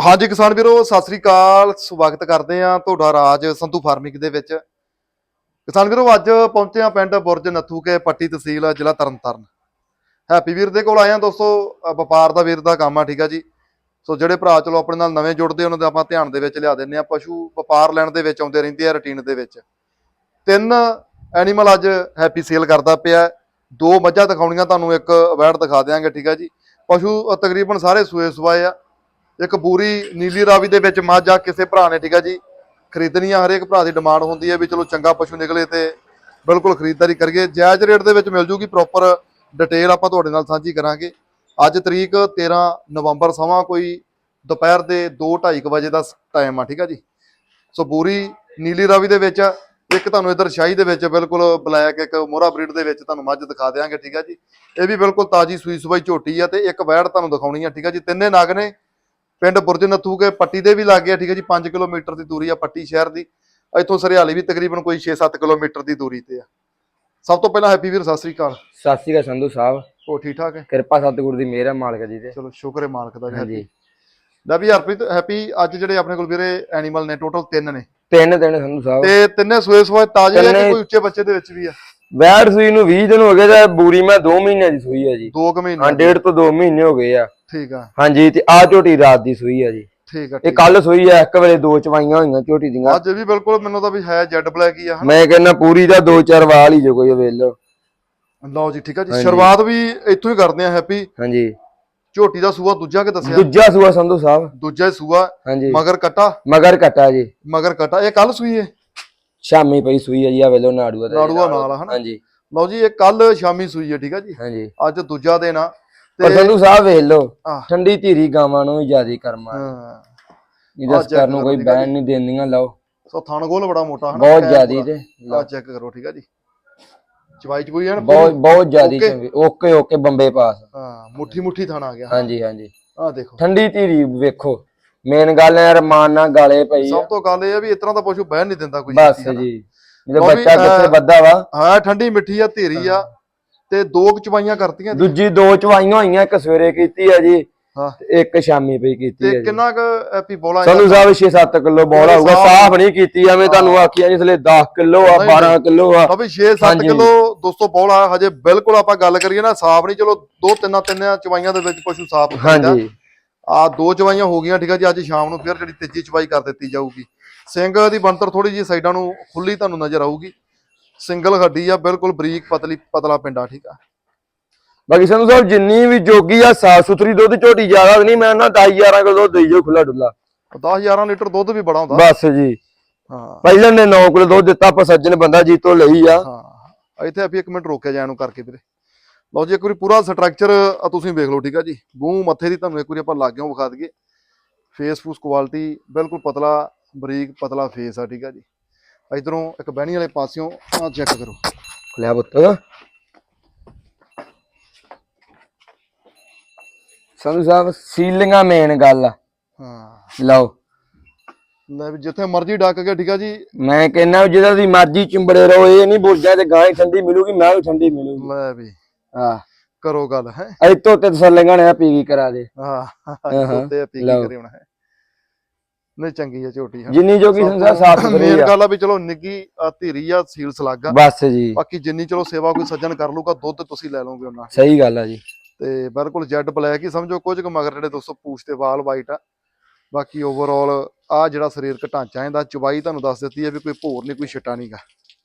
ਹਾਂਜੀ ਕਿਸਾਨ ਵੀਰੋ, ਸਤਿ ਸ੍ਰੀ ਅਕਾਲ। ਸਵਾਗਤ ਕਰਦੇ ਆ ਤੁਹਾਡਾ ਰਾਜ ਸੰਧੂ ਫਾਰਮਿੰਗ ਦੇ ਵਿੱਚ। ਕਿਸਾਨ ਵੀਰੋ, ਅੱਜ ਪਹੁੰਚੇ ਆ ਪਿੰਡ ਬੁਰਜ ਨੱਥੂ ਕੇ ਪੱਟੀ ਤਹਿਸੀਲ, ਜ਼ਿਲ੍ਹਾ ਤਰਨਤਾਰਨ। ਹੈਪੀ ਵੀਰ ਦੇ ਕੋਲ ਆਏ ਆ ਦੋਸਤੋ। ਵਪਾਰ ਦਾ ਵੀਰ ਦਾ ਕੰਮ ਆ, ਠੀਕ ਆ ਜੀ। ਸੋ ਜਿਹੜੇ ਭਰਾ, ਚਲੋ ਆਪਣੇ ਨਾਲ ਨਵੇਂ ਜੁੜਦੇ ਉਹਨਾਂ ਦੇ ਆਪਾਂ ਧਿਆਨ ਦੇ ਵਿੱਚ ਲਿਆ ਦਿੰਨੇ ਆ ਪਸ਼ੂ ਵਪਾਰ ਲੈਣ ਦੇ ਵਿੱਚ ਆਉਂਦੇ ਰਹਿੰਦੇ ਆ, ਰੁਟੀਨ ਦੇ ਵਿੱਚ। ਤਿੰਨ ਐਨੀਮਲ ਅੱਜ ਹੈਪੀ ਸੇਲ ਕਰਦਾ ਪਿਆ ਦੋ ਮੱਝਾਂ ਦਿਖਾਉਣੀਆਂ ਤੁਹਾਨੂੰ, ਇੱਕ ਵੈੜ ਦਿਖਾ ਦਿਆਂਗੇ, ਠੀਕ ਆ ਜੀ। ਪਸ਼ੂ ਤਕਰੀਬਨ ਸਾਰੇ ਸੂਏ ਸਵਾਏ ਆ। ਇੱਕ ਬੂਰੀ ਨੀਲੀ ਰਾਵੀ ਦੇ ਵਿੱਚ ਮੱਝ ਆ, ਕਿਸੇ ਭਰਾ ਨੇ, ਠੀਕ ਆ ਜੀ ਖਰੀਦਣੀ ਆ ਹਰੇਕ ਭਰਾ ਦੀ ਡਿਮਾਂਡ ਹੁੰਦੀ ਹੈ ਵੀ ਚਲੋ ਚੰਗਾ ਪਸ਼ੂ ਨਿਕਲੇ ਤੇ ਬਿਲਕੁਲ ਖਰੀਦਦਾਰੀ ਕਰੀਏ। ਜਾਇਜ਼ ਰੇਟ ਦੇ ਵਿੱਚ ਮਿਲ ਜੂਗੀ ਪ੍ਰੋਪਰ ਡਿਟੇਲ ਆਪਾਂ ਤੁਹਾਡੇ ਨਾਲ ਸਾਂਝੀ ਕਰਾਂਗੇ। ਅੱਜ ਤਰੀਕ 13 ਨਵੰਬਰ, ਸਮਾਂ ਕੋਈ ਦੁਪਹਿਰ ਦੇ 2:30 ਵਜੇ ਦਾ ਟਾਈਮ ਆ, ਠੀਕ ਆ ਜੀ। ਸੋ ਬੂਰੀ ਨੀਲੀ ਰਾਵੀ ਦੇ ਵਿੱਚ ਇੱਕ ਤੁਹਾਨੂੰ ਇਧਰ ਸ਼ਾਹੀ ਦੇ ਵਿੱਚ ਬਿਲਕੁਲ ਬਲੈਕ, ਇੱਕ ਮੋਹਰਾ ਬਰੀਡ ਦੇ ਵਿੱਚ ਤੁਹਾਨੂੰ ਮੱਝ ਦਿਖਾ ਦਿਆਂਗੇ, ਠੀਕ ਆ ਜੀ। ਇਹ ਵੀ ਬਿਲਕੁਲ ਤਾਜੀ ਸੂਈ ਸਵਾਈ ਝੋਟੀ ਆ ਤੇ ਇੱਕ ਵੈੜ ਤੁਹਾਨੂੰ ਦਿਖਾਉਣੀ ਆ, ਠੀਕ ਆ ਜੀ। ਤਿੰਨੇ ਨਗ ਨੇ ਪਿੰਡ ਬੁਰਜ ਨੱਥੂ ਕੇ ਪੱਟੀ ਦੇ ਵੀ ਲੱਗੇ ਆ ਠੀਕ ਹੈ ਜੀ 5 ਕਿਲੋਮੀਟਰ ਦੀ ਦੂਰੀ ਆ ਪੱਟੀ ਸ਼ਹਿਰ ਦੀ। ਇੱਥੋਂ ਸਰਿਆਲੀ ਵੀ ਤਕਰੀਬਨ ਕੋਈ 6-7 ਕਿਲੋਮੀਟਰ ਦੀ ਦੂਰੀ ਤੇ ਆ। ਸਭ ਤੋਂ ਪਹਿਲਾਂ ਹੈਪੀ ਵੀਰ ਸਤਿ ਸ੍ਰੀ ਅਕਾਲ। ਸਤਿ ਸ਼੍ਰੀ ਅਕਾਲ ਸੰਧੂ ਸਾਹਿਬ। ਹੋ ਠੀਕ ਠਾਕ ਹੈ? ਕਿਰਪਾ ਸਤਿਗੁਰ ਦੀ ਮਿਹਰ ਹੈ ਮਾਲਕ ਜੀ ਤੇ। ਚਲੋ ਸ਼ੁਕਰ ਹੈ ਮਾਲਕ ਦਾ ਜੀ ਦਾ ਵੀ ਹਰਪ੍ਰੀਤ ਹੈਪੀ ਅੱਜ ਜਿਹੜੇ ਆਪਣੇ ਕੋਲ ਵੀਰੇ ਐਨੀਮਲ ਨੇ ਟੋਟਲ ਤਿੰਨ ਨੇ। ਤਿੰਨ ਦਿਨ ਸੰਧੂ ਸਾਹਿਬ। ਤੇ ਤਿੰਨੇ ਸੂਏ ਸੂਏ ਤਾਜ਼ੇ ਆ ਕਿ ਕੋਈ ਉੱਚੇ ਬੱਚੇ ਦੇ ਵਿੱਚ ਵੀ ਆ? ਵੈੜ ਸੂਈ ਨੂੰ 20 ਦਿਨ ਹੋ ਗਏ ਤੇ ਬੂਰੀ ਮੈਂ 2 ਮਹੀਨਿਆਂ ਦੀ ਸੂਈ ਹੈ ਜੀ। ਦੋ ਕੁ ਮਹੀਨੇ। ਹਾਂ ਡੇਢ ਤੋਂ 2 ਮਹੀਨੇ ਹੋ ਗਏ ਆ। ਠੀਕ ਆ। ਹਾਂਜੀ ਤੇ ਆ ਝੋਟੀ ਰਾਤ ਦੀ ਸੂਈ ਹੈ ਜੀ। ਠੀਕ ਆ ਇਹ ਕੱਲ ਸੂਈ ਆ ਇੱਕ ਵੇਲੇ ਦੋ ਚਵਾਈਆਂ ਹੋਈਆਂ ਝੋਟੀ ਦੀਆਂ। ਅੱਜ ਵੀ ਬਿਲਕੁਲ ਮੈਨੂੰ ਤਾਂ ਵੀ ਹੈ ਜੈਡ ਬਲੈਕ ਹੀ ਆ ਮੈਂ ਕਹਿੰਦਾ ਪੂਰੀ ਦਾ ਦੋ ਚਾਰ ਵਾਲ ਹੀ ਜੋ ਕੋਈ ਵੇਲੋ ਲਓ ਜੀ ਠੀਕ ਆ ਜੀ। ਸ਼ੁਰੂਆਤ ਵੀ ਇੱਥੋਂ ਹੀ ਕਰਦੇ ਆ ਹੈਪੀ। ਹਾਂਜੀ। ਝੋਟੀ ਦਾ ਸੂਆ ਦੂਜਾ ਕਿ ਦੱਸਿਆ? ਦੂਜਾ ਸੂਆ ਸੰਧੂ ਸਾਹਿਬ। ਦੂਜਾ ਸੂਆ ਹਾਂਜੀ। ਮਗਰ ਕਟਾ? ਮਗਰ ਕਟਾ ਜੀ। ਮਗਰ ਕਟਾ। ਇਹ ਕੱਲ ਸੂਈ ਹੈ ਸ਼ਾਮੀ ਪਈ ਸੂਈ ਹੈ ਜੀ ਆ ਵੇਲੋ ਨਾੜੂਆ ਦਾ ਨਾੜੂਆ ਨਾਲ ਆ, ਹਨਾ? ਹਾਂਜੀ। ਲਓ ਜੀ ਇਹ ਕੱਲ ਸ਼ਾਮੀ ਸੂਈ ਹੈ ਠੀਕ ਹੈ ਜੀ। ਹਾਂਜੀ। ਅੱਜ ਦੂਜਾ ਦਿਨ ਆ। ਪਰ ਸੰਧੂ ਸਾਹਿਬ ਵੇਖ ਲੋ ਠੰਡੀ ਧੀਰੀ ਗਾਵਾਂ ਨੂੰ ਜਿਆਦੀ ਕਰਮਾ ਹਾਂ। ਇਹਦਾ ਸਕਾਰ ਨੂੰ ਕੋਈ ਆ ਬੈਨ ਨਹੀਂ ਦੇਣੀਆਂ ਲਓ। ਸੋ ਥਣ ਗੋਲ ਬੜਾ ਮੋਟਾ ਹਨਾ? ਬਹੁਤ ਜਿਆਦੀ ਤੇ ਆ ਚੈੱਕ ਕਰੋ ਠੀਕ ਹੈ ਜੀ। ਚਵਾਈ ਚਬੂਈ ਹੈ ਬਹੁਤ? ਬਹੁਤ ਜਿਆਦੀ? ਚੰਗੀ ਓਕੇ ਓਕੇ ਬੰਬੇ ਪਾਸ। ਹਾਂ ਮੁੱਠੀ ਮੁੱਠੀ ਥਣ ਆ ਗਿਆ। ਹਾਂਜੀ ਹਾਂਜੀ। ਆ ਦੇਖੋ। ਠੰਡੀ ਧੀਰੀ ਵੇਖੋ। ਮੇਨ ਗੱਲ ਹੈ ਰਮਾਨ ਨਾਲ ਗਾਲੇ ਪਈ ਆ। ਸਭ ਤੋਂ ਗੱਲ ਇਹ ਆ ਵੀ ਇਸ ਤਰ੍ਹਾਂ ਦਾ ਪਸ਼ੂ ਬਹਿਣ ਨਹੀਂ ਦਿੰਦਾ ਕੋਈ ਬਸ। ਜੀ। ਇਹਦਾ ਬੱਚਾ ਕਿੱਥੇ ਵੱਧਾ ਵਾ। ਹਾਂ ਠੰਡੀ ਮਿੱਠੀ ਆ ਧੀਰੀ ਆ। ਤੇ ਦੋ ਚਵਾਈਆਂ ਕਰਤੀਆਂ ਜੀ। ਦੂਜੀ ਦੋ ਚਵਾਈਆਂ ਹੋਈਆਂ ਇੱਕ ਸਵੇਰੇ ਕੀਤੀ ਆ ਜੀ ਹਾਂ। ਤੇ ਇੱਕ ਸ਼ਾਮੀ ਪਈ ਕੀਤੀ ਤੇ ਜੀ। ਕਿੰਨਾ ਕੁ ਐਪੀ ਬੋਲਾ ਸਾਨੂੰ ਸਾਹਿਬ 6-7 ਕਿਲੋ ਬੋਲਾ ਹੋਊਗਾ ਸਾਫ਼- ਨਹੀਂ ਕੀਤੀ ਐਵੇਂ ਤੁਹਾਨੂੰ ਆਖਿਆ ਜਿਸਲੇ 10 ਕਿਲੋ ਆ ਨਹੀਂ, 12 ਕਿਲੋ ਆ। ਤਾਂ ਵੀ 6-7 ਹਾਂਜੀ। ਕਿਲੋ ਦੋਸਤੋ ਬੋਲਾ ਹਜੇ ਬਿਲਕੁਲ ਆਪਾਂ ਗੱਲ ਕਰੀਏ ਨਾ ਸਾਫ਼ ਨਹੀਂ ਚਲੋ ਦੋ ਤਿੰਨਾਂ ਤਿੰਨਾਂ ਚਵਾਈਆਂ ਦੇ ਵਿੱਚ ਪਸ਼ੂ ਸਾਫ਼ ਹਾਂਜੀ। ਆ ਦੋ ਚਵਾਈਆਂ ਹੋ ਗਈਆਂ ਠੀਕ ਆ ਜੀ ਅੱਜ ਸ਼ਾਮ ਨੂੰ ਫਿਰ ਜਿਹੜੀ ਤੀਜੀ ਚਵਾਈ ਕਰ ਦਿੱਤੀ ਜਾਊਗੀ। ਸਿੰਘ ਦੀ ਬਣਤਰ ਥੋੜੀ ਜੀ ਸਾਈਡਾਂ ਨੂੰ ਖੁੱਲੀ ਤੁਹਾਨੂੰ ਨਜ਼ਰ ਆਊਗੀ। ਸਿੰਗਲ ਹੱਡੀ ਆ ਬਿਲਕੁਲ ਬਰੀਕ ਪਤਲੀ ਪਤਲਾ ਪਿੰਡਾ ਠੀਕ ਆ। ਬਾਕੀ ਸਾਨੂੰ ਸਾਹਿਬ ਜਿੰਨੀ ਵੀ ਜੋਗੀ ਆ ਸਾਫ਼ ਸੁਥਰੀ ਦੁੱਧ ਝੋਟੀ ਜ਼ਿਆਦਾ ਨਹੀਂ ਮੈਂ ਨਾ 10 11 ਕਿਲੋ ਦੁੱਧ ਦੇਈ ਜੋ ਖੁੱਲਾ ਡੁੱਲਾ। 10 11 ਲੀਟਰ ਦੁੱਧ ਵੀ ਬੜਾ ਹੁੰਦਾ। ਬਸ ਜੀ। ਹਾਂ। ਪਹਿਲਾਂ ਨੇ 9 ਕਿਲੋ ਦੁੱਧ ਦਿੱਤਾ ਆਪਾਂ ਸੱਜਣ ਬੰਦਾ ਜੀ ਤੋਂ ਲਈ ਆ। ਹਾਂ ਇੱਥੇ ਆਪੀ ਇੱਕ ਮਿੰਟ ਰੋਕਿਆ ਜਾਣ ਨੂੰ ਕਰਕੇ ਵੀਰੇ। ਲਓ ਜੀ ਇੱਕ ਵਾਰੀ ਪੂਰਾ ਸਟਰਕਚਰ ਤੁਸੀਂ ਵੇਖ ਲਓ ਠੀਕ ਆ ਜੀ। ਮੂੰਹ ਮੱਥੇ ਦੀ ਤੁਹਾਨੂੰ ਇੱਕ ਵਾਰੀ ਆਪਾਂ ਲਾਗਿਓਂ ਵਿਖਾ ਦਈਏ। ਫੇਸ ਫੂਸ ਕੁਆਲਿਟੀ ਬਿਲਕੁਲ ਪਤਲਾ ਬਰੀਕ ਪਤਲਾ ਫੇਸ ਆ ਠੀਕ ਆ ਜੀ। ਇਧਰੋਂ ਇੱਕ ਬਹਿਣੀ ਵਾਲੇ ਪਾਸਿਓਂ ਆ ਚੈੱਕ ਕਰੋ। ਲਿਆ ਪੁੱਤ। ਸੰਧੂ ਸਾਹਿਬ ਸੀਲਿੰਗਾਂ ਮੇਨ ਗੱਲ ਆ। ਹਾਂ। ਲਓ। ਲੈ ਵੀ ਜਿੱਥੇ ਮਰਜ਼ੀ ਡੱਕ ਕੇ ਠੀਕ ਆ ਜੀ? ਮੈਂ ਕਹਿੰਦਾ ਜਿਹਦਾ ਦੀ ਮਰਜ਼ੀ ਚਿੰਬੜੇ ਰਹੋ ਇਹ ਨਹੀਂ ਬੁਰਜਾਂ ਤੇ ਗਾਂ ਹੀ ਠੰਡੀ ਮਿਲੂਗੀ ਮੈਂ ਵੀ ਠੰਡੀ ਮਿਲੂਗੀ। ਲੈ ਵੀ। ਹਾਂ। ਕਰੋ ਗੱਲ ਹੈ? ਇੱਥੋਂ ਤੇ ਤਸੱਲੀਆਂ ਨੇ ਪੀ ਕੀ ਕਰਾ ਦੇ। ਹਾਂ। ਹਾਂ, ਉੱਤੇ ਪੀ ਲਓ। ਕੀ ਕਰੀ ਹੁਣ ਹੈ। ਨਹੀਂ ਚੰਗੀ ਆ ਝੋਟੀ ਹਾਂ। ਜਿੰਨੀ ਜੋਗੀ ਸਾਹਿਬ ਸਾਫ਼ ਸੁਥਰੀ ਮੇਨ ਆ। ਗੱਲ ਆ ਵੀ ਚਲੋ ਨਿੱਗੀ ਆ, ਧੀਰੀ ਆ ਸੀਲ ਸਲਾਗਾ। ਬਸ ਜੀ। ਬਾਕੀ ਜਿੰਨੀ ਚਲੋ ਸੇਵਾ ਕੋਈ ਸੱਜਣ ਕਰ ਲੂਗਾ ਦੁੱਧ ਤੁਸੀਂ ਲੈ ਲਓਗੇ ਉਹਨਾਂ ਸਹੀ ਗੱਲ ਆ ਜੀ। ਤੇ ਬਿਲਕੁਲ ਜੈਡ ਬਲੈਕ ਹੀ ਸਮਝੋ ਕੁਝ ਕੁ ਮਗਰ ਜਿਹੜੇ ਦੋਸਤੋ ਪੂਛ ਤੇ ਵਾਲ ਵਾਈਟ ਆ। ਬਾਕੀ ਓਵਰਆਲ ਆ ਜਿਹੜਾ ਸਰੀਰਕ ਢਾਂਚਾ ਇਹਦਾ ਚਵਾਈ ਤੁਹਾਨੂੰ ਦੱਸ ਦਿੱਤੀ ਹੈ ਵੀ ਕੋਈ ਭੋਰ ਨਹੀਂ ਕੋਈ ਛਟਾ ਨਹੀਂਗਾ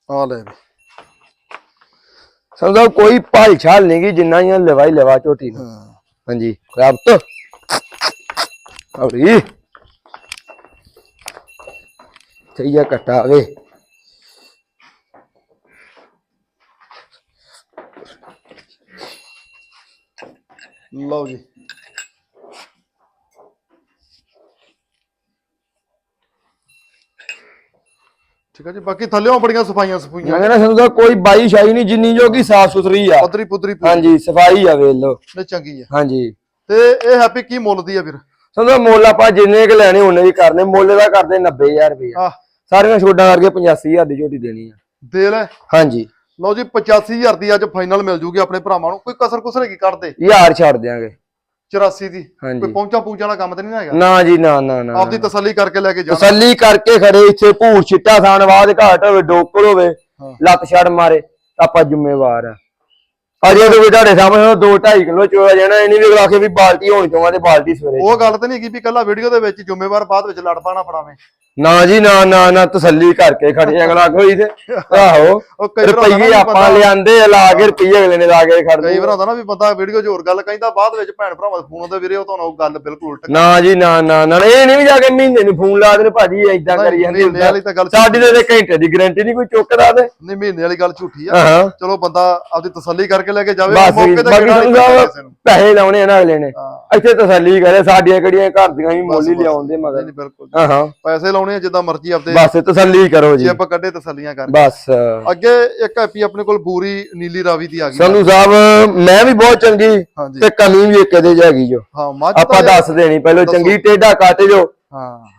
ਆ ਲੈ ਵੀ। ਸਾਹਿਬ ਕੋਈ ਭਾਲ ਛਾਲ ਨਹੀਂ ਗੀ ਜਿੰਨਾ ਹੀ ਲਵਾਈ ਲਵਾ ਝੋਟੀ ਨੂੰ। ਹਾਂ। ਹਾਂਜੀ ਖਰਾਬ ਤੋਂ ਔਰੀ ਸਹੀਆ ਕਟਾ ਵੇ ਲਓ ਜੀ। ਠੀਕ ਹੈ ਜੀ ਬਾਕੀ ਥੱਲੇੋਂ ਬੜੀਆਂ ਸਫਾਈਆਂ ਮੈਂ ਸਫੂਈਆਂ ਕਹਿੰਦਾ ਸੰਧੂ ਸਾਹਿਬ ਕੋਈ ਬਾਈ ਸ਼ਾਈ ਨਹੀਂ ਜਿੰਨੀ ਜੋਗੀ ਸਾਫ਼ ਸੁਥਰੀ ਆ। ਪੁੱਧਰੀ ਪੂਰੀ। ਹਾਂਜੀ ਸਫ਼ਾਈ ਆ ਵੇਖ ਲਓ। ਨੇ ਚੰਗੀ ਆ। ਹਾਂਜੀ। ਤੇ ਇਹ ਹੈਪੀ ਕੀ ਮੁੱਲ ਦੀ ਆ ਵੀਰ ਸਾਹਿਬ ਮੁੱਲ ਆਪਾਂ ਜਿੰਨੇ ਕ ਲੈਣੇ ਉਹਨੇ ਹੀ ਕਰਨੇ। ਮੁੱਲ ਦਾ ਕਰਦੇ 90000 ਰੁਪਏ ਆ। ਸਾਰੀਆਂ ਛੋਡਾਂ ਕਰਕੇ 85000 ਦੀ ਝੋਟੀ ਦੇਣੀ ਆ। ਦੇ ਲੈ। ਹਾਂਜੀ। ਲਓ ਜੀ 85000 ਦੀ ਅੱਜ ਫਾਈਨਲ ਮਿਲ ਜੂਗੀ ਆਪਣੇ ਭਰਾਵਾਂ ਨੂੰ। ਕੋਈ ਕਸਰ ਕੁਸਰ ਕੀ ਕੱਢ ਦੇ। ਯਾਰ ਛੱਡ ਦਿਆਂਗੇ। 84 ਦੀ। ਕੋਈ ਪਹੁੰਚਾ ਪੂੰਚਾ ਵਾਲਾ ਕੰਮ ਤੇ ਨਹੀਂ ਨਾ ਹੈਗਾ? ਨਾ ਜੀ ਨਾ ਨਾ ਨਾ ਆਪਦੀ ਤਸੱਲੀ ਕਰਕੇ ਲੈ ਕੇ ਜਾਣਾ। ਤਸੱਲੀ ਕਰਕੇ ਖੜੇ ਇੱਥੇ ਭੂਰ ਛਿੱਟਾ ਥਾਣ ਬਾਅਦ ਘਾਟ ਹੋਵੇ ਡੋਕਰ ਹੋਵੇ ਹਾਂ। ਲੱਤ ਛੜ ਮਾਰੇ ਤਾਂ ਆਪਾਂ ਜ਼ਿੰਮੇਵਾਰ ਆ। ਅਜੇ ਤੋਂ ਵੀ ਤੁਹਾਡੇ ਸਾਹਮਣੇ 2 2.5 ਕਿਲੋ ਚੋਇਆ ਜਾਣਾ ਇਹ ਨਹੀਂ ਵੀ ਕੇ ਵੀ ਬਾਲਟੀ ਹੋਣੀ ਚਾਹੁੰਦਾ ਤੇ ਬਾਲਟੀ ਸਵੇਰੇ। ਉਹ ਗੱਲ ਤੇ ਨਹੀਂ ਹੈਗੀ ਵੀ ਕੱਲਾ ਵੀਡੀਓ ਦੇ ਵਿੱਚ ਜ਼ਿੰਮੇਵਾਰ ਬਾਅਦ ਵਿੱਚ ਲੜ ਪਾਣਾ ਫੜਾਵੇਂ। ਨਾ ਜੀ ਨਾ ਨਾ ਨਾ ਤਸੱਲੀ ਕਰਕੇ ਖੜੇ ਅਗਲਾ ਕੋਈ ਤੇ। ਆਹੋ ਰੁਪਈਏ ਆਪਾਂ ਲਿਆਂਦੇ ਆ, ਲਾ ਕੇ ਰੁਪਈਏ ਅਗਲੇ ਨੇ ਲਾ ਕੇ ਖੜ ਕਈ ਵਾਰ ਦੇ ਹੁੰਦਾ ਨਾ ਵੀ ਬੰਦਾ ਵੀਡੀਓ 'ਚ ਹੋਰ ਗੱਲ ਕਹਿੰਦਾ ਬਾਅਦ ਵਿੱਚ ਭੈਣ ਭਰਾਵਾਂ ਦੇ ਫੋਨ ਆਉਂਦੇ ਵੀਰੇ ਉਹ ਤੁਹਾਨੂੰ ਉਹ ਗੱਲ ਬਿਲਕੁਲ ਉਲਟ ਨਾ ਜੀ ਨਾ ਨਾ ਨਾ ਇਹ ਨਹੀਂ ਵੀ ਜਾ ਕੇ ਮਹੀਨੇ ਨੂੰ ਫੋਨ ਲਾ ਦੇਣ ਭਾਜੀ ਏਦਾਂ ਕਰੀ ਜਾਂਦੇ ਮਹੀਨੇ ਵਾਲੀ ਤਾਂ ਗੱਲ ਸਾਡੀ ਤੇ ਘੰਟੇ ਦੀ ਗਾਰੰਟੀ ਨਹੀਂ ਕੋਈ ਚੁੱਕਦਾ ਤੇ। ਨਹੀਂ ਮਹੀਨੇ ਵਾਲੀ ਗੱਲ ਝੂਠੀ ਆ। ਚਲੋ ਬੰਦਾ ਆਪਦੀ ਤਸੱਲੀ ਕਰਕੇ ਲੈ ਕੇ ਜਾਵੇ ਬਸ ਮੌਕੇ ਤੇ ਬਾਕੀ ਕਿਹੜਾ ਨਹੀਂ ਸਮਝਾਓ ਪੈਂਦਾ ਕਿਸੇ ਨੂੰ। ਪੈਸੇ ਲਾਉਣੇ ਆ ਨਾ ਅਗਲੇ ਨੇ। ਇੱਥੇ ਤਸੱਲੀ ਕਰੇ ਸਾਡੀਆਂ ਕਿਹੜੀਆਂ ਘਰ ਦੀਆਂ ਮੁੱਲ ਹੀ ਬਸ, ਲਿਆਉਂਦੇ ਮਗਰ। ਨਹੀਂ ਬਿਲਕੁਲ। ਹਾਂ ਹਾਂ। ਪੈਸੇ ਲਾਉਣੇ ਆ ਜਿੱਦਾਂ ਮਰਜ਼ੀ ਆਪਦੇ ਬਸ ਤਸੱਲੀ ਕਰੋ ਜੀ। ਜੇ ਆਪਾਂ ਕੱਢੇ ਤਸੱਲੀਆਂ ਕਰਕੇ। ਬਸ। ਅੱਗੇ ਇੱਕ ਹੈਪੀ ਆਪਣੇ ਕੋਲ ਬੂਰੀ ਨੀਲੀ ਰਾਵੀ ਦੀ ਆ ਗਈ। ਸੰਧੂ ਸਾਹਿਬ ਮੈਂ ਵੀ ਬਹੁਤ ਚੰਗੀ ਤੇ ਕਮੀ ਵੀ ਇੱਕ ਇਹਦੇ ਹੈਗੀ ਜੋ। ਹਾਂ ਮੱਝ ਆਪਾਂ ਦੱਸ ਦੇਣੀ ਪਹਿਲਾਂ। ਚੰਗੀ ਟੇਢਾ ਕੱਟ ਜੋ। ਹਾਂ।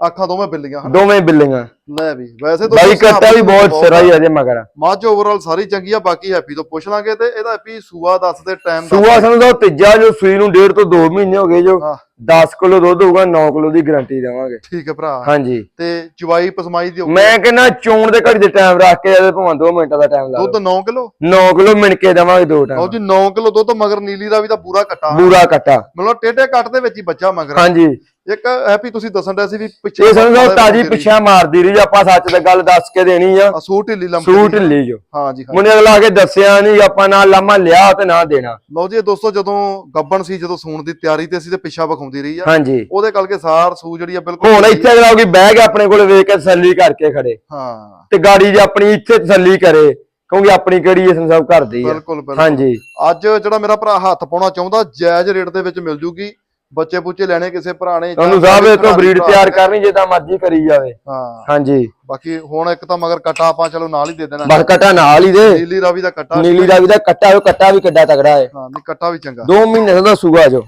ਅੱਖਾਂ ਦੋਵੇਂ ਬਿੱਲੀਆਂ ਹਨ। ਦੋਵੇਂ ਬਿੱਲੀਆਂ। ਲੈ ਵੀ ਵੈਸੇ ਤਾਂ ਬਾਈ ਕੱਟਾ ਵੀ ਬਹੁਤ ਸਿਰਾ ਹੀ ਅਜੇ ਮਗਰ। ਮੱਝ ਓਵਰਆਲ ਸਾਰੀ ਚੰਗੀ ਆ ਬਾਕੀ ਹੈਪੀ ਤੋਂ ਪੁੱਛ ਲਾਂਗੇ ਤੇ ਇਹਦਾ ਹੈਪੀ ਸੂਆ ਦੱਸ ਦੇ ਟਾਈਮ ਸੂਆ ਸੰਧੂ ਸਾਹਿਬ ਤੀਜਾ ਜੋ ਸੂਈ ਨੂੰ ਡੇਢ ਤੋਂ 2 ਮਹੀਨੇ ਹੋ ਗਏ ਜੋ ਹਾਂ। 10 ਕਿਲੋ ਦੁੱਧ ਹੋਊਗਾ 9 ਕਿਲੋ ਦੀ ਗਾਰੰਟੀ ਦੇਵਾਂਗੇ। ਠੀਕ ਹੈ ਭਰਾ। ਹਾਂਜੀ। ਤੇ ਚਵਾਈ ਪਸਮਾਈ ਦੀ ਮੈਂ ਕਹਿੰਦਾ ਚੋਣ ਦੇ ਘੜੀ ਦੇ ਟਾਈਮ ਰੱਖ ਕੇ ਇਹਦੇ ਭਾਵੇਂ 2 ਮਿੰਟਾਂ ਦਾ ਟਾਈਮ ਲਾ ਦੁੱਧ 9 ਕਿਲੋ? 9 ਕਿਲੋ ਮਿਣ ਕੇ ਦੇਵਾਂਗੇ ਦੋ ਟਾਈਮ ਜੀ 9 ਕਿਲੋ ਦੁੱਧ ਮਗਰ ਨੀਲੀ ਦਾ ਵੀ ਤਾਂ ਪੂਰਾ ਕੱਟਾ। ਪੂਰਾ ਕੱਟਾ। ਮਤਲਬ ਟੇਢੇ ਕੱਟ ਦੇ ਵਿੱਚ ਹੀ ਬੱਚਾ ਮਗਰ। ਹਾਂਜੀ। ਇੱਕ ਹੈਪੀ ਤੁਸੀਂ ਦੱਸਣ ਦਾ ਸੀ ਵੀ ਪਿੱਛੇ ਇਹ ਸਾਹਿਬ ਤਾਜੀ ਪਿੱਛਾ ਮਾਰਦੀ ਰਹੀ ਆਪਾਂ ਸੱਚ ਤੇ ਗੱਲ ਦੱਸ ਕੇ ਦੇਣੀ ਆ। ਸੂਟ ਢਿੱਲੀ ਲੰਮ ਸੂਟ ਲਈ ਜੋ। ਹਾਂ ਜੀ ਹਾਂ। ਮੁੰਡੇ ਅਗਲਾ ਕੇ ਦੱਸਿਆ ਨਹੀਂ ਆਪਾਂ ਨਾ ਲਾਮਾ ਲਿਆ ਤੇ ਨਾ ਦੇਣਾ। ਲਓ ਜੀ ਦੋਸਤੋ ਜਦੋਂ ਗੱਬਣ ਸੀ ਜਦੋਂ ਸੂਣ ਦੀ ਤਿਆਰੀ ਤੇ ਸੀ ਤੇ ਪਿੱਛਾ ਵਿਖਾਉਂਦੀ ਰਹੀ ਆ। ਹਾਂਜੀ। ਉਹਦੇ ਕਰਕੇ ਸਾਰ ਸੂ ਜਿਹੜੀ ਆ ਬਿਲਕੁਲ ਹੁਣ ਇੱਥੇ ਅਗਲਾ ਕੋਈ ਬਹਿ ਗਿਆ ਆਪਣੇ ਕੋਲ ਵੇਖ ਕੇ ਤਸੱਲੀ ਕਰਕੇ ਖੜੇ। ਹਾਂ। ਤੇ ਗਾੜੀ ਜੇ ਆਪਣੀ ਇੱਥੇ ਤਸੱਲੀ ਕਰੇ ਕਿਉਂਕਿ ਆਪਣੀ ਕਿਹੜੀ ਇਸ ਸਭ ਕਰਦੀ ਆ। ਬਿਲਕੁਲ ਬਿਲਕੁਲ। ਹਾਂਜੀ। ਅੱਜ ਜਿਹੜਾ ਮੇਰਾ ਭਰਾ ਹੱਥ ਪਾਉਣਾ ਚਾਹੁੰਦਾ ਜਾਇਜ਼ ਰੇਟ ਦੇ ਵਿੱਚ ਮਿਲ ਜੂਗੀ। ਬੱਚੇ ਬੁੱਚੇ ਲੈਣੇ ਕਿਸੇ ਭਰਾ ਨੇ ਜਾਂ ਤੁਹਾਨੂੰ ਸਾਹਿਬ ਇਹ ਤੋਂ ਬਰੀਡ ਤਿਆਰ। ਕਰਨੀ ਜਿੱਦਾਂ ਮਰਜ਼ੀ ਕਰੀ ਜਾਵੇ। ਹਾਂ। ਹਾਂਜੀ। ਬਾਕੀ ਹੁਣ ਇੱਕ ਤਾਂ ਮਗਰ ਕਟਾ ਆਪਾਂ ਚਲੋ ਨਾਲ ਹੀ ਦੇ ਦੇਣਾ। ਬਸ ਕਟਾ ਨਾਲ ਹੀ ਦੇ। ਨੀਲੀ ਰਾਵੀ ਦਾ ਕਟਾ। ਨੀਲੀ ਦਾ ਵੀ ਦਾ ਕੱਟਾ ਉਹ ਕੱਟਾ ਵੀ ਕਿੱਡਾ ਤਗੜਾ ਹੈ ਹਾਂ ਨਹੀਂ ਕਟਾ ਵੀ ਚੰਗਾ। 2 ਮਹੀਨੇ ਦਾ ਸੂਆ ਜੋ।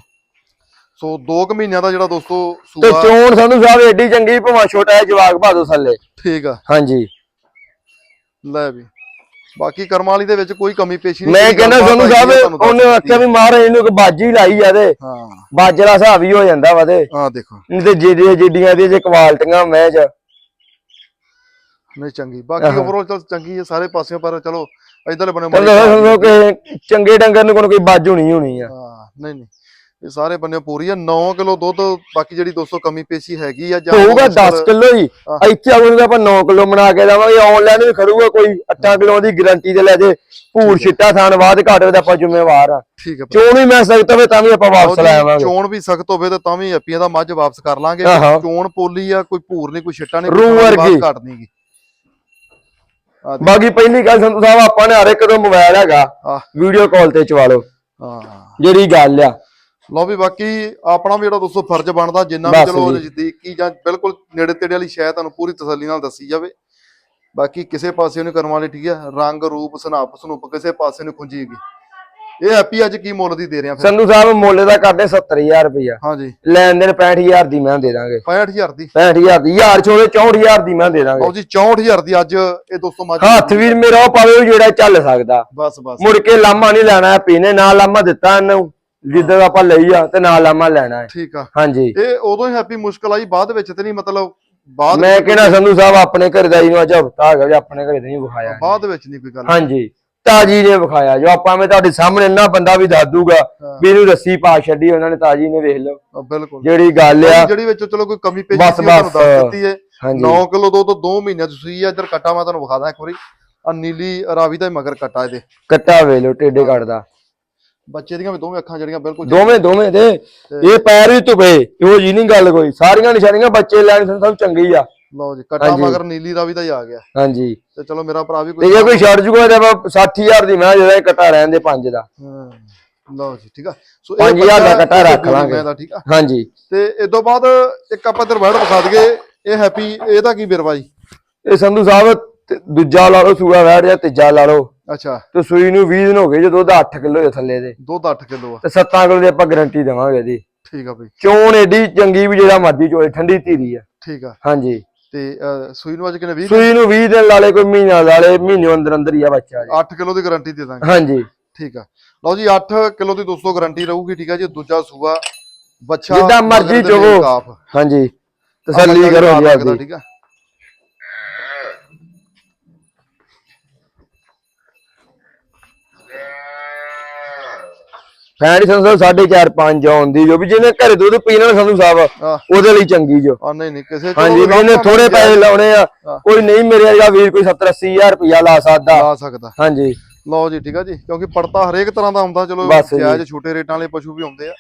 ਸੋ 2 ਕੁ ਮਹੀਨਿਆਂ ਦਾ ਜਿਹੜਾ ਦੋਸਤੋ ਤੇ ਸੂਆ ਚੋਣ ਸੰਧੂ ਸਾਹਿਬ ਏਡੀ ਚੰਗੀ ਭਾਵੇਂ ਛੋਟਾ ਹੈ ਜਵਾਗ ਬਾਦੋ ਥੱਲੇ। ਠੀਕ ਆ। ਹਾਂਜੀ। ਲੈ ਵੀ। ਬਾਕੀ ਕਰਮ ਵਾਲੀ ਦੇ ਵਿੱਚ ਕੋਈ ਕਮੀ ਪੇਸ਼ੀ ਨਹੀਂ ਮੈਂ ਜਿਹੜੀ ਕਹਿੰਦਾ ਆਈ ਸਾਹਿਬ ਉਹਨੇ ਆਖਿਆ ਵੀ ਮਾਰ ਇਹਨੂੰ ਇੱਕ ਬਾਜੀ ਲਾਈ ਆ ਤੇ ਹਾਂ ਬਾਜਰਾ ਹਿਸਾਬ ਹੀ ਹੋ ਜਾਂਦਾ ਵਾ ਤੇ। ਹਾਂ ਦੇਖੋ। ਨਹੀਂ ਤੇ ਜਿਹੜੀਆਂ ਜਿੱਡੀਆਂ ਦੀ ਜੇ ਕੁਆਲਟੀਆਂ ਮੈਂ ਚ ਨਹੀਂ ਚੰਗੀ। ਬਾਕੀ। ਓਵਰਆਲ ਚਲ ਚੰਗੀ ਹੈ ਸਾਰੇ ਪਾਸਿਓਂ ਪਰ ਚਲੋ ਇਧਰਲੇ ਬਣੇ ਚੰਗੇ ਡੰਗਰ ਨੂੰ ਕੋਈ ਕੋਈ ਬਾਜ ਹੋਣੀ ਹੋਣੀ ਆ। ਹਾਂ ਨਹੀਂ ਨਹੀਂ। ਇਹ ਸਾਰੇ ਬੰਨੇ ਪੂਰੀ ਆ। 9 ਕਿਲੋ ਦੁੱਧ ਬਾਕੀ ਜਿਹੜੀ ਦੋਸਤੋ ਕਮੀ ਪੇਸ਼ੀ ਹੈਗੀ ਆ ਹੋਊਗਾ ਮੁਸ਼ਕਲ- 10 ਕਿਲੋ ਹੀ। ਹਾਂ। ਇੱਥੇ ਆਉਂਦੇ ਆਪਾਂ 9 ਕਿਲੋ ਬਣਾ ਕੇ ਦੇਵਾਂਗੇ। ਆਨਲਾਈਨ ਵੀ ਖੜੂਗਾ ਕੋਈ। 8 ਕਿਲੋ ਦੀ ਗਾਰੰਟੀ ਤੇ ਲੈ ਜੇ। ਭੂਰ ਛਿੱਟਾ ਥਾਨ ਬਾਅਦ ਘਾਟ ਹੋਵੇ ਤਾਂ ਆਪਾਂ ਜ਼ਿੰਮੇਵਾਰ ਆ। ਠੀਕ ਹੈ ਚੋਣ ਵੀ ਮੈਂ ਸਕਦਾ ਹੋਵੇ ਤਾਂ ਵੀ ਆਪਾਂ ਵਾਪਸ ਲੈ ਆਵਾਂਗੇ। ਚੋਣ ਵੀ ਸਖਤ ਹੋਵੇ ਤਾਂ ਤਾਂ ਵੀ ਅੱਪੀਆਂ ਦਾ ਮੱਝ ਵਾਪਸ ਕਰ ਲਾਂਗੇ। ਚੋਣ ਪੋਲੀ ਆ ਕੋਈ ਭੂਰ ਨਹੀਂ ਕੋਈ ਛਿੱਟਾ ਨਹੀਂ ਰੂਹ ਵਰਗੀ। ਘਟ ਨਹੀਂਗੀ ਬਾਕੀ ਪਹਿਲੀ ਗੱਲ ਸੰਧੂ ਸਾਹਿਬ ਆਪਾਂ ਨੇ ਹਰ ਇੱਕ ਤੋਂ ਮੋਬਾਈਲ ਹੈਗਾ। ਵੀਡੀਓ ਕਾਲ ਤੇ ਚਵਾ ਲਓ। ਹਾਂ। ਜਿਹੜੀ ਗੱਲ ਆ। ਲਓ ਵੀ ਬਾਕੀ ਆਪਣਾ ਵੀ ਜਿਹੜਾ ਦੋਸਤੋ ਫਰਜ਼ ਬਣਦਾ ਜਿੰਨਾ ਵੀ ਚਲੋ। ਨਜ਼ਦੀਕੀ ਜਾਂ ਬਿਲਕੁਲ ਨੇੜੇ ਤੇੜੇ ਵਾਲੀ ਸ਼ੈ ਤੁਹਾਨੂੰ ਪੂਰੀ ਤਸੱਲੀ ਨਾਲ ਦੱਸੀ ਜਾਵੇ। ਬਾਕੀ ਕਿਸੇ ਪਾਸੇ ਨਹੀਂ ਕਰਨ ਵਾਲੀ ਠੀਕ ਹੈ ਰੰਗ ਰੂਪ ਸਨਾਪ ਸਨੂਪ ਕਿਸੇ ਪਾਸੇ ਨਹੀਂ ਖੁੰਜੀਗੀ ਇਹ ਹੈਪੀ ਅੱਜ ਕੀ ਮੁੱਲ ਦੀ ਦੇ ਰਿਹਾ ਫਿਰ? ਸੰਧੂ ਸਾਹਿਬ ਮੁੱਲ ਦਾ ਕਰਦੇ 70000 ਰੁਪਇਆ ਹਾਂਜੀ। ਲੈਣ ਦੇਣ 65000 ਦੀ ਮੈਂ ਦੇ ਦਾਂਗੇ। 65000 ਦੀ? 65000 ਦੀ। ਯਾਰ ਛੋੜੇ 64000 ਦੀ ਮੈਂ ਦੇ ਦਾਂਗੇ। ਜੀ 64000 ਦੀ ਅੱਜ ਇਹ ਦੋਸਤੋ ਮੱਝ ਹੱਥ ਵੀਰ ਮੇਰਾ ਉਹ ਪਾਵੇ ਜਿਹੜਾ ਚੱਲ ਸਕਦਾ। ਬਸ ਬਸ। ਮੁੜ ਕੇ ਲਾਮਾ ਨਹੀਂ ਲੈਣਾ ਹੈ ਪੀਨੇ ਨਾ ਲਾਮਾ ਦਿੱਤਾ ਇਹਨੂੰ। ਜਿੱਦਾਂ ਦਾ ਆਪਾਂ ਲਈ ਆ ਤੇ ਨਾ ਲਾਮਾ ਲੈਣਾ ਹੈ। ਠੀਕ ਆ। ਹਾਂਜੀ। ਇਹ ਉਦੋਂ ਹੀ ਹੈਪੀ ਮੁਸ਼ਕਲ ਆਈ ਬਾਅਦ ਵਿੱਚ ਤੇ ਨਹੀਂ ਮਤਲਬ ਬਾਅਦ ਮੈਂ ਕਿਹੜਾ ਸੰਧੂ ਸਾਹਿਬ ਆਪਣੇ ਘਰ ਦਾ ਹੀ ਨੂੰ ਅੱਜ ਹਫਤਾ ਹੈਗਾ ਵੀ ਆਪਣੇ ਘਰੇ ਤੇ ਨਹੀਂ ਵਿਖਾਇਆ ਬਾਅਦ ਵਿੱਚ ਨਹੀਂ ਕੋਈ ਗੱਲ। ਹਾਂਜੀ। ਤਾਜੀ ਨੇ ਵਿਖਾਇਆ ਜੋ ਆਪਾਂ ਮੈਂ ਤੁਹਾਡੇ ਸਾਹਮਣੇ ਇੰਨਾ ਬੰਦਾ ਵੀ ਦੱਸ ਦੂਗਾ ਹਾਂ। ਵੀ ਇਹਨੂੰ ਰੱਸੀ ਪਾ ਛੱਡੀ ਉਹਨਾਂ ਨੇ ਤਾਜੀ ਨੇ ਵੇਖ ਲਓ। ਹਾਂ, ਬਿਲਕੁਲ। ਜਿਹੜੀ ਗੱਲ ਆ ਜਿਹੜੀ ਵਿੱਚ ਚਲੋ ਕੋਈ ਕਮੀ ਪੇਸ਼ੀ ਸੀ ਉਹ। ਦੱਸ ਦਿੱਤੀ ਹੈ ਹਾਂਜੀ। 9 ਕਿਲੋ ਦੋ ਤੋਂ 2 ਮਹੀਨਿਆਂ ਚ ਸੂਈ ਆ ਇੱਧਰ ਕਟਾ ਮੈਂ ਤੁਹਾਨੂੰ ਵਿਖਾ ਦਾਂ ਇੱਕ ਵਾਰੀ। ਆ ਨੀਲੀ ਰਾਵੀ ਦਾ ਹੀ ਮਗਰ ਕਟਾ ਇਹਦੇ। ਕੱਟਾ ਵੇਖ ਲਓ ਟੇਡੇ ਕੱਟਦਾ ਬੱਚੇ ਦੀਆਂ ਵੀ ਦੋਵੇਂ ਅੱਖਾਂ ਜਿਹੜੀਆਂ ਬਿਲਕੁਲ ਦੋਵੇਂ ਦੋਵੇਂ ਦੇ ਇਹ ਪੈਰ ਵੀ ਧੁਪੇ ਇਹੋ ਜੀ ਨਹੀਂ ਗੱਲ ਕੋਈ। ਸਾਰੀਆਂ ਨਿਸ਼ਾਨੀਆਂ ਬੱਚੇ ਲੈਣ ਸਭ ਚੰਗੀ ਆ। ਲਓ ਜੀ ਕਟਾ। ਮਗਰ ਨੀਲੀ ਦਾ ਹੀ ਆ ਗਿਆ। ਹਾਂਜੀ। ਤੇ ਚਲੋ ਮੇਰਾ ਭਰਾ ਵੀ ਤੇ ਕੋਈ ਜੇ ਕੋਈ ਛੱਡ ਜੂਗਾ ਤੇ ਆਪਾਂ 60000 ਦੀ ਮੈਂ ਜਿਹੜਾ ਕੱਟਾ ਰਹਿਣ ਦੇ ਪੰਜ ਦਾ। ਹਾਂ, ਲਓ ਜੀ ਠੀਕ ਆ। ਸੋ ਪੰਜ ਹਜ਼ਾਰ ਦਾ ਬੱਚਾ ਕਟਾ ਇਹ ਰੱਖ ਲਾਂਗੇ। ਠੀਕ ਆ। ਹਾਂਜੀ। ਤੇ ਇਸ ਤੋਂ ਬਾਅਦ ਇੱਕ ਆਪਾਂ ਵਰਡ ਵਿਖਾ ਦਈਏ ਇਹ ਹੈਪੀ ਇਹਦਾ ਕੀ ਬਿਰਵਾ ਜੀ? ਇਹ ਸੰਧੂ ਸਾਹਿਬ ਤੇ ਦੂਜਾ ਲਾ ਲਓ ਸੂਆ ਤੀਜਾ ਲਾ ਲਓ। ਅੱਛਾ। ਤੇ ਸੂਈ ਨੂੰ 20 ਦਿਨ ਹੋ ਗਏ ਜੇ ਦੁੱਧ 8 ਕਿਲੋ ਹੈ ਥੱਲੇ ਦੇ। ਦੁੱਧ 8 ਕਿਲੋ ਆ। ਤੇ 7 ਕਿਲੋ ਦੀ ਆਪਾਂ ਗਾਰੰਟੀ ਦੇਵਾਂਗੇ ਇਹਦੀ। ਠੀਕ ਆ ਬਈ। ਚੋਣ ਏਡੀ ਚੰਗੀ ਵੀ ਜਿਹੜਾ ਮਰਜ਼ੀ ਚੋਏ ਠੰਡੀ ਧੀਰੀ ਆ। ਠੀਕ ਆ। ਹਾਂਜੀ। ਤੇ ਸੂਈ ਨੂੰ ਅੱਜ ਕਿਨੇ 20 ਸੂਈ ਨੂੰ 20 ਦਿਨ ਲਾ ਲੇ ਕੋਈ ਮਹੀਨਾ ਲਾ ਲੇ ਮਹੀਨੇ ਅੰਦਰ ਅੰਦਰ ਹੀ ਆ ਬੱਚਾ ਜੀ। 8 ਕਿਲੋ ਦੀ ਗਾਰੰਟੀ ਦੇ ਦਾਂਗੇ। ਹਾਂਜੀ। ਠੀਕ ਆ। ਲਓ ਜੀ 8 ਕਿਲੋ ਦੀ ਦੋਸਤੋ ਗਾਰੰਟੀ ਰਹੂਗੀ ਠੀਕ ਹੈ ਜੀ। ਦੂਜਾ ਸੂਆ ਬੱਚਾ ਜਿੱਦਾਂ ਮਰਜ਼ੀ ਚੋਵੋ। ਹਾਂਜੀ। ਤਸੱਲੀ ਕਰੋ ਜੀ ਠੀਕ ਆ। ਫੈਂਡੀ ਸੰਸਾ 4.5 5 ਆਉਂਦੀ ਜੋ ਵੀ ਜਿਹਨੇ ਘਰੇ ਦੁੱਧ ਪੀਣਾ ਸੰਧੂ ਸਾਹਿਬ ਉਹਦੇ ਲਈ ਚੰਗੀ ਜੋ। ਆ ਨਹੀਂ ਨਹੀਂ ਕਿਸੇ ਚਲੋ ਹਾਂਜੀ ਇਹਨੇ ਥੋੜੇ ਪੈਸੇ ਲਾਉਣੇ ਆ। ਹਾਂ। ਕੋਈ ਨਹੀਂ ਮੇਰੇ ਵਰਗਾ ਵੀਰ ਕੋਈ 70 80000 ਰੁਪਇਆ ਲਾ ਸਕਦਾ। ਲਾ ਸਕਦਾ। ਹਾਂਜੀ। ਲਓ ਜੀ ਠੀਕ ਆ ਜੀ ਕਿਉਂਕਿ ਪੜਤਾ ਹਰੇਕ ਤਰ੍ਹਾਂ ਦਾ ਆਉਂਦਾ ਚਲੋ। ਜਾਇਜ਼ ਛੋਟੇ ਰੇਟਾਂ ਵਾਲੇ ਪਸ਼ੂ ਵੀ ਆਉਂਦੇ ਆ।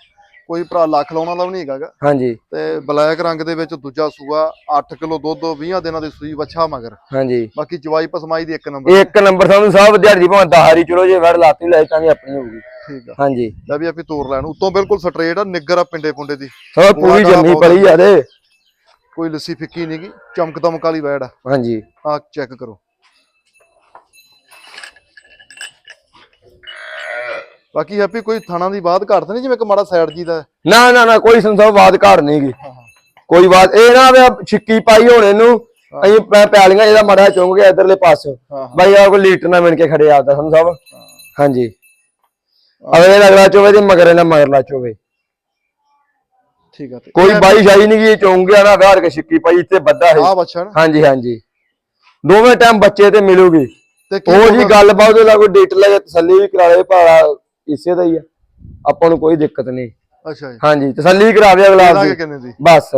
ਕੋਈ ਭਰਾ ਲੱਖ ਲਾਉਣ ਵਾਲਾ ਵੀ ਨਹੀਂ ਹੈਗਾਗਾ ਹਾਂਜੀ। ਤੇ ਬਲੈਕ ਰੰਗ ਦੇ ਵਿੱਚ ਦੂਜਾ ਸੂਆ 8 ਕਿਲੋ ਦੁੱਧ 20 ਦਿਨਾਂ ਦੀ ਸੂਈ ਵੱਛਾ ਮਗਰ। ਹਾਂਜੀ। ਬਾਕੀ ਚਵਾਈ ਪਸਮਾਈ ਦੀ ਇੱਕ ਨੰਬਰ। ਇੱਕ ਨੰਬਰ ਸੰਧੂ ਸਾਹਿਬ ਦਿਹਾੜੀ ਭਾਵੇਂ ਦਹਾਰੀ ਚਲੋ ਜੇ ਵੜ ਲਾਤੀ ਲੈ ਤਾਂ ਵੀ ਆਪਣੀ ਹੋਊਗੀ। ਠੀਕ ਆ। ਹਾਂਜੀ। ਲੈ ਵੀ ਆਪੀ ਤੋਰ ਲੈਣ। ਉਤੋਂ ਬਿਲਕੁਲ ਸਟਰੇਟ ਆ ਨਿੱਗਰ ਆ ਪਿੰਡੇ ਪੁੰਡੇ ਦੀ। ਸਭ ਪੂਰੀ ਗਾੜਾ ਜੰਮੀ ਬਹੁਤ ਪਲੀ ਆ ਦੇ। ਕੋਈ ਲੱਸੀ ਫਿੱਕੀ ਨਹੀਂਗੀ ਚਮਕ ਦਮਕ ਵਾਲੀ ਵੈੜ ਆ। ਹਾਂਜੀ। ਆ ਚੈੱਕ ਕਰੋ। ਬਾਕੀ ਹੈਪੀ ਕੋਈ ਥਾਣਾ ਦੀ ਬਾਤ ਘੱਟ ਤਾਂ ਨਹੀਂ ਜਿਵੇਂ ਇੱਕ ਮਾੜਾ ਸਾਈਡ ਜੀ ਦਾ ਨਾ ਨਾ ਨਾ ਕੋਈ ਸਾਹਿਬ ਬਾਤ ਘਾੜ ਨਹੀਂ ਗੀ। ਕੋਈ ਬਾਤ ਇਹ ਨਾ ਵੀ ਛਿੱਕੀ ਪਾਈ ਹੋਣ ਇਹਨੂੰ ਅਸੀਂ ਪੈ ਪਿਆਲੀਆਂ ਇਹਦਾ ਮੜਾ ਚੁੰਗ ਗਿਆ ਇਧਰਲੇ ਪਾਸੋਂ। ਹਾਂ ਬਾਈ ਆ ਕੋਈ ਲੀਟਰ ਨਾ ਮਿਣ ਕੇ ਖੜੇ ਆਪਦਾ ਸਾਹਿਬ ਹਾਂਜੀ। ਅਗਲੇ ਲਗਲਾ ਚੋਵੇ ਤੇ ਮਗਰੇ ਨਾ ਮਗਰਲਾ ਚੋਵੇ। ਠੀਕ ਆ ਤੇ ਕੋਈ ਬਾਈ ਸ਼ਾਈ ਨਹੀਂ ਕੀ ਚੁੰਗ ਗਿਆ ਨਾ ਵਿਹਾਰ ਕੇ ਛਿੱਕੀ ਪਾਈ ਇੱਥੇ ਬੱਦਾ ਹੈ ਆ ਬੱਚਾ ਨਾ ਹਾਂਜੀ ਹਾਂਜੀ। ਦੋਵੇਂ ਟਾਈਮ ਬੱਚੇ ਤੇ ਮਿਲੂਗੀ। ਉਹ ਜੀ ਗੱਲਬਾਤ ਉਹਦਾ ਕੋਈ ਡੇਟ ਲੈ ਕੇ ਤਸੱਲੀ ਵੀ ਕਰਾ ਲਵੇ ਭਾੜਾ ਇਸੇ ਦਾ ਹੀ ਆ। ਆਪਾਂ ਨੂੰ ਕੋਈ ਦਿੱਕਤ ਨਹੀਂ। ਅੱਛਾ ਜੀ। ਹਾਂਜੀ ਤਸੱਲੀ ਕਰਾਵੇ ਅਗਲਾ ਦੀ? ਬਸ।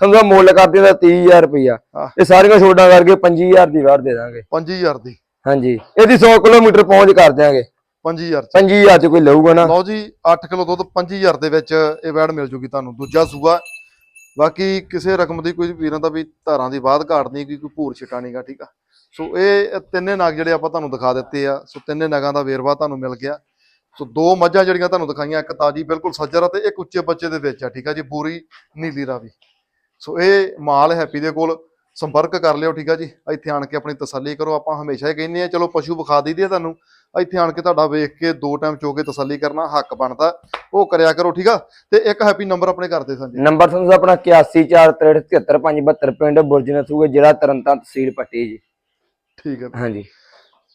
ਸਮਝੋ ਮੁੱਲ ਕਰਦੇ ਦਾ 30000 ਰੁਪਇਆ। ਇਹ ਸਾਰੀਆਂ ਛੋਟਾਂ ਕਰਕੇ 25000 ਦੀ ਵਾਰ ਦੇ ਦਾਂਗੇ। 5000 ਦੀ। ਹਾਂਜੀ। ਇਹਦੀ 100 ਕਿਲੋਮੀਟਰ ਪਹੁੰਚ ਕਰ ਦਿਆਂਗੇ। 5000 25000 ਚ। ਕੋਈ ਲਊਗਾ ਨਾ? ਲਓ ਜੀ 8 ਕਿਲੋ ਦੁੱਧ 25000 ਦੇ ਵਿੱਚ ਇਹ ਵੈੜ ਮਿਲ ਜੂਗੀ ਤੁਹਾਨੂੰ। ਦੂਜਾ ਸੂਆ। ਬਾਕੀ ਕਿਸੇ ਰਕਮ ਦੀ ਕੋਈ ਵੀਰਾਂ ਦਾ ਵੀ ਧਾਰਾਂ ਦੀ ਬਾਤ ਘਾਟ ਨਹੀਂ ਕੋਈ ਭੂਰ ਛਟਾ ਨਹੀਂਗਾ ਠੀਕ ਆ? ਸੋ ਇਹ ਤਿੰਨੇ ਨਗ ਜਿਹੜੇ ਆਪਾਂ ਤੁਹਾਨੂੰ ਦਿਖਾ ਦਿੱਤੇ ਆ। ਸੋ ਤਿੰਨੇ ਨਗਾਂ ਦਾ ਵੇਰਵਾ ਤੁਹਾਨੂੰ ਮਿਲ ਗਿਆ। ਸੋ ਦੋ ਮੱਝਾਂ ਜਿਹੜੀਆਂ ਤੁਹਾਨੂੰ ਦਿਖਾਈਆਂ ਇੱਕ ਤਾਜੀ ਬਿਲਕੁਲ ਸੱਜਰ ਤੇ ਇੱਕ ਉੱਚੇ ਬੱਚੇ ਦੇ ਵਿੱਚ ਆ ਠੀਕ ਆ ਜੀ? ਪੂਰੀ ਨੀਲੀ ਰਾਵੀ। ਸੋ ਇਹ ਮਾਲ ਹੈਪੀ ਦੇ ਕੋਲ ਸੰਪਰਕ ਕਰ ਲਿਓ ਠੀਕ ਆ ਜੀ? ਇੱਥੇ ਆਣ ਕੇ ਆਪਣੀ ਤਸੱਲੀ ਕਰੋ। ਆਪਾਂ ਹਮੇਸ਼ਾ ਹੀ ਕਹਿੰਦੇ ਆ ਚਲੋ ਪਸ਼ੂ ਵਿਖਾ ਦਈਦੇ ਆ ਤੁਹਾਨੂੰ। ਇੱਥੇ ਆਣ ਕੇ ਤੁਹਾਡਾ ਵੇਖ ਕੇ ਦੋ ਟਾਈਮ ਚੋ ਕੇ ਤਸੱਲੀ ਕਰਨਾ ਹੱਕ ਬਣਦਾ ਉਹ ਕਰਿਆ ਕਰੋ ਠੀਕ ਆ? ਤੇ ਇੱਕ ਹੈਪੀ ਨੰਬਰ ਆਪਣੇ ਕਰਦੇ ਸੰਜੇ ਨੰਬਰ ਤੁਹਾਨੂੰ ਆਪਣਾ 8143373572 ਪਿੰਡ ਬੁਰਜਨਸੂਗੇ ਜ਼ਿਲ੍ਹਾ ਤਰਨਤਾਰਨ ਤਹਿਸੀਲ ਪੱਟੀ ਜੀ। ਠੀਕ ਹੈ ਹਾਂਜੀ।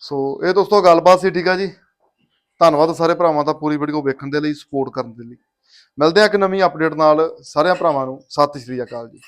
ਸੋ ਇਹ ਦੋਸਤੋ ਗੱਲਬਾਤ ਸੀ ਠੀਕ ਆ ਜੀ? ਧੰਨਵਾਦ ਸਾਰੇ ਭਰਾਵਾਂ ਦਾ ਪੂਰੀ ਵੀਡੀਓ ਵੇਖਣ ਦੇ ਲਈ ਸਪੋਰਟ ਕਰਨ ਦੇ ਲਈ। ਮਿਲਦੇ ਆ ਇੱਕ ਨਵੀਂ ਅਪਡੇਟ ਨਾਲ ਸਾਰਿਆਂ ਭਰਾਵਾਂ ਨੂੰ। ਸਤਿ ਸ਼੍ਰੀ ਅਕਾਲ ਜੀ।